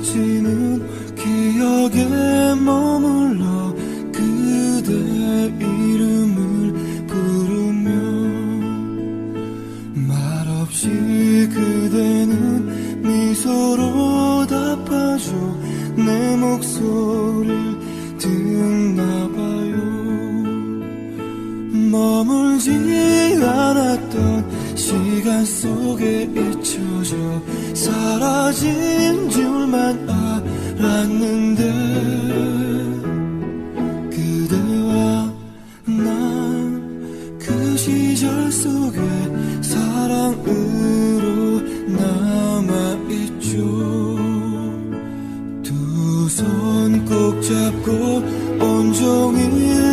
스치는 기억에 머물러 그대 이름을 부르며 말없이 그대는 미소로 답하죠. 내 목소리를 듣나봐요. 머물지 않았던 시간 속에 잊혀져 사라진 줄만 알았는데 그대와 난 그 시절 속에 사랑으로 남아있죠. 두 손 꼭 잡고 온종일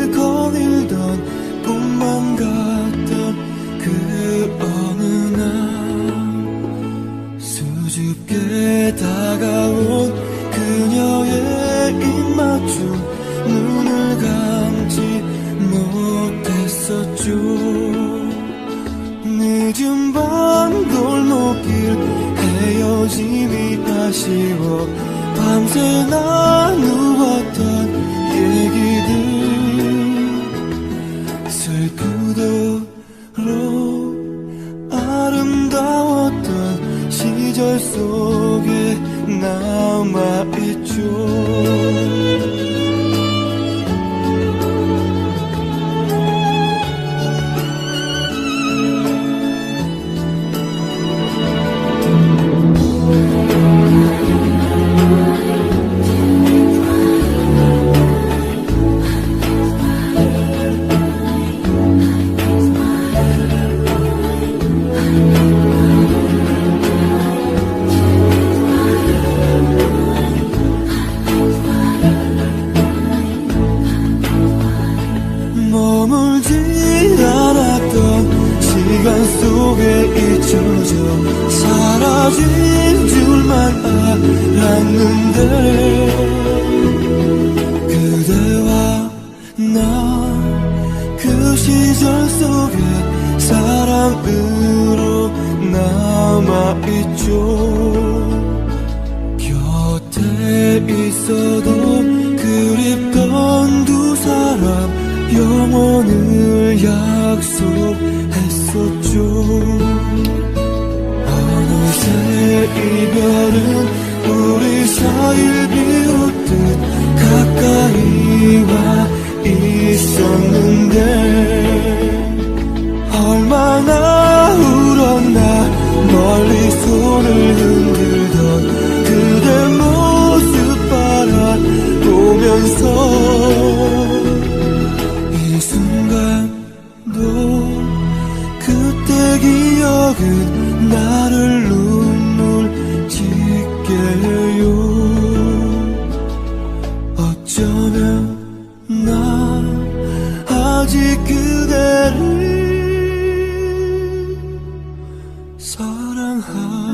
눈을 감지 못했었죠 늦은 밤 골목길 헤어짐이 아쉬워. 밤새 나누었던 얘기들 슬프도록 아름다웠던 시절 속에 남아있죠 머물지 않았던 시간 속에 잊혀져 사라진 줄만 알았는데 그대와 나 그 시절 속에 사랑으로 남아있죠. 곁에 있어도 그립던 영원을 약속했었죠. 어느새 이별은 우리 사이를 비웃듯 가까이 와 있었는데 얼마나 울었나 멀리 손을 흔들던 그대 모습 바라보면서 기억은 나를 눈물 짓게 해요. 어쩌면 나 아직 그대를 사랑하